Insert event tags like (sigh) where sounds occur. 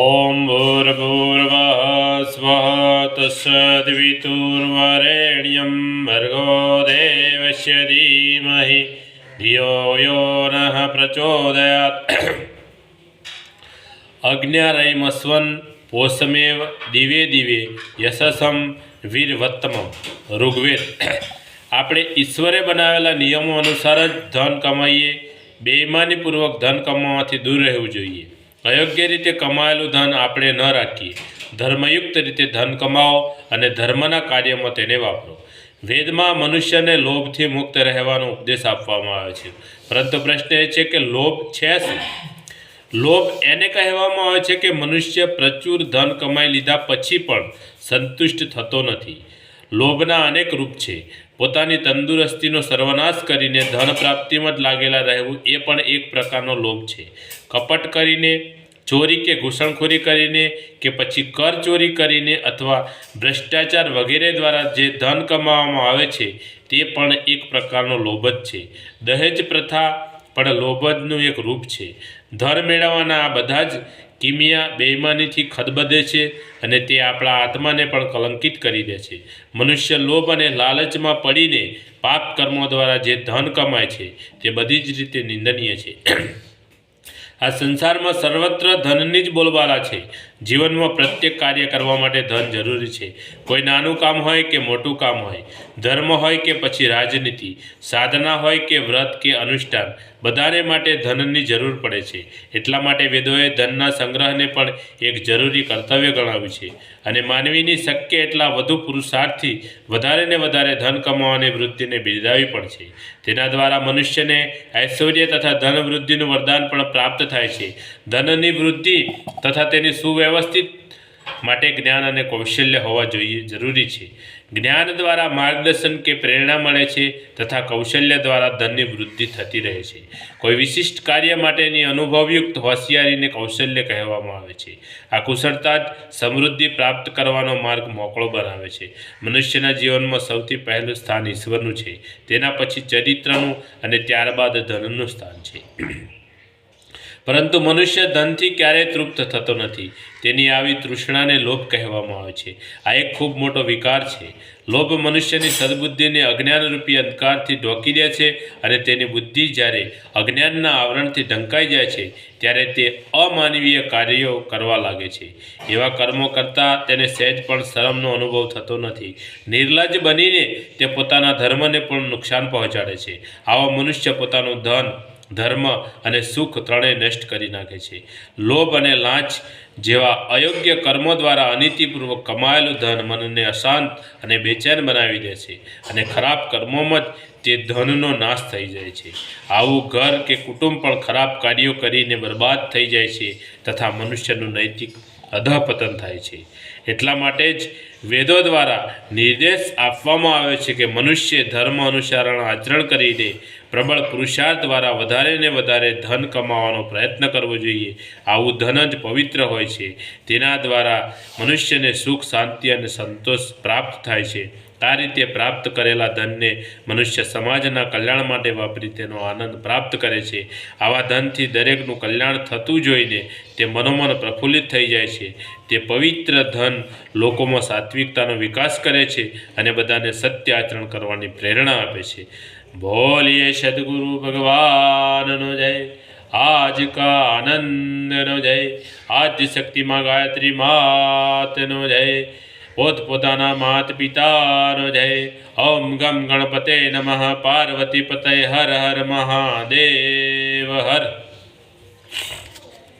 ॐ भूर्भूर्वः स्वः तस्सद्वितुर्वरेण्यं भर्गो देवस्य धीमहि धियो यो नः प्रचोदयात् અજ્ઞારયમસ્વન પોષમેવ દિવે દિવે યશસમ વીરવત્તમ ઋગ્વેદ આપણે ઈશ્વરે બનાવેલા નિયમો અનુસાર જ ધન કમાઈએ બેઈમાનીપૂર્વક ધન કમાવાથી દૂર રહેવું જોઈએ અયોગ્ય રીતે કમાયેલું ધન આપણે ન રાખીએ. ધર્મયુક્ત રીતે ધન કમાવો અને ધર્મના કાર્યમાં તેને વાપરો. વેદમાં મનુષ્યને લોભથી મુક્ત રહેવાનો ઉપદેશ આપવામાં આવે છે. પરંતુ પ્રશ્ન એ છે કે લોભ છે શું? લોભ એને કહેવામાં આવે છે કે મનુષ્ય પ્રચુર ધન કમાઈ લીધા પછી પણ સંતુષ્ટ થતો નથી. લોભના અનેક રૂપ છે. પોતાની તંદુરસ્તીનો સર્વનાશ કરીને ધન પ્રાપ્તિમાં જ લાગેલા રહેવું એ પણ એક પ્રકારનો લોભ છે. કપટ કરીને, ચોરી કે ઘૂસણખોરી કરીને કે પછી કર ચોરી કરીને અથવા ભ્રષ્ટાચાર વગેરે દ્વારા જે ધન કમાવામાં આવે છે, તે પણ એક પ્રકારનો લોભ જ છે. દહેજ પ્રથા પણ લોભજનું એક રૂપ છે. ધર મેળવવાના આ બધા જ કિમિયા બેઈમાનીથી ખદબદે છે અને તે આપણા આત્માને પણ કલંકિત કરી દે છે. મનુષ્ય લોભ અને લાલચમાં પડીને પાપ કર્મો દ્વારા જે ધન કમાય છે, તે બધી જ રીતે નિંદનીય છે. (clears throat) આ સંસારમાં સર્વત્ર ધનની જ બોલબાલા છે. જીવનમાં પ્રત્યેક કાર્ય કરવા માટે ધન જરૂરી છે. કોઈ નાનું કામ હોય કે મોટું કામ હોય, ધર્મ હોય કે પછી રાજનીતિ, સાધના હોય કે વ્રત કે અનુષ્ઠાન, બધાને માટે ધનની જરૂર પડે છે. એટલા માટે વેદોએ ધનના સંગ્રહને પણ એક જરૂરી કર્તવ્ય ગણાવ્યું છે અને માનવીની શક્ય એટલા વધુ પુરુષાર્થથી વધારે ને વધારે ધન કમાવાની વૃત્તિને બિરદાવી પણ છે. તેના દ્વારા મનુષ્યને ઐશ્વર્ય તથા ધન વૃદ્ધિનું વરદાન પણ પ્રાપ્ત થાય છે. ધનની વૃદ્ધિ તથા તેની સુવ્યવસ્થિત માટે જ્ઞાન અને કૌશલ્ય હોવા જોઈએ, જરૂરી છે. જ્ઞાન દ્વારા માર્ગદર્શન કે પ્રેરણા મળે છે તથા કૌશલ્ય દ્વારા ધનની વૃદ્ધિ થતી રહે છે. કોઈ વિશિષ્ટ કાર્ય માટેની અનુભવયુક્ત હોશિયારીને કૌશલ્ય કહેવામાં આવે છે. આ કુશળતા જ સમૃદ્ધિ પ્રાપ્ત કરવાનો માર્ગ મોકળો બનાવે છે. મનુષ્યના જીવનમાં સૌથી પહેલું સ્થાન ઈશ્વરનું છે. તેના પછી ચરિત્રનું અને ત્યારબાદ ધનનું સ્થાન છે. પરંતુ મનુષ્ય ધનથી ક્યારેય તૃપ્ત થતો નથી. તેની આવી તૃષ્ણાને લોભ કહેવામાં આવે છે. આ એક ખૂબ મોટો વિકાર છે. લોભ મનુષ્યની સદબુદ્ધિને અજ્ઞાનરૂપી અંધકારથી ઢોકી દે છે અને તેની બુદ્ધિ જ્યારે અજ્ઞાનના આવરણથી ઢંકાઈ જાય છે, ત્યારે તે અમાનવીય કાર્યો કરવા લાગે છે. એવા કર્મો કરતાં તેને સહેજ પણ શરમનો અનુભવ થતો નથી. નિર્લજ્જ બનીને તે પોતાના ધર્મને પણ નુકસાન પહોંચાડે છે. આવો મનુષ્ય પોતાનું ધન ધર્મ અને સુખ ત્રણેય નષ્ટ કરી નાખે છે. લોભ અને લાંચ જેવા અયોગ્ય કર્મો દ્વારા અનીતિપૂર્વક કમાયેલું ધન મનને અશાંત અને બેચેન બનાવી દે છે અને ખરાબ કર્મોમાં જ તે ધનનો નાશ થઈ જાય છે. આવું ઘર કે કુટુંબ પણ ખરાબ કાર્યો કરીને બરબાદ થઈ જાય છે તથા મનુષ્યનું નૈતિક અધઃપતન થાય છે. એટલા માટે જ વેદો દ્વારા નિર્દેશ આપવામાં આવે છે કે મનુષ્ય ધર્મ અનુસારણ આચરણ કરીને પ્રબળ પુરુષાર્થ દ્વારા વધારે ને વધારે ધન કમાવાનો પ્રયત્ન કરવો જોઈએ. આવું ધન જ પવિત્ર હોય છે. તેના દ્વારા મનુષ્યને સુખ, શાંતિ અને સંતોષ પ્રાપ્ત થાય છે. આ રીતે પ્રાપ્ત કરેલા ધનને મનુષ્ય સમાજના કલ્યાણ માટે વાપરી તેનો આનંદ પ્રાપ્ત કરે છે. આવા ધનથી દરેકનું કલ્યાણ થતું જોઈને તે મનોમન પ્રફુલ્લિત થઈ જાય છે. તે પવિત્ર ધન લોકોમાં સાત્વિકતાનો વિકાસ કરે છે અને બધાને સત્ય આચરણ કરવાની પ્રેરણા આપે છે. બોલીએ સદગુરુ ભગવાનનો જય. આજ કા આનંદનો જય. આદ્ય શક્તિમાં ગાયત્રી માતનો જય. પોતપોતાના માત પિતાનો જય. ઓમ ગમ ગણપતે નમઃ. પાર્વતી પતય હર હર મહાદેવ હર.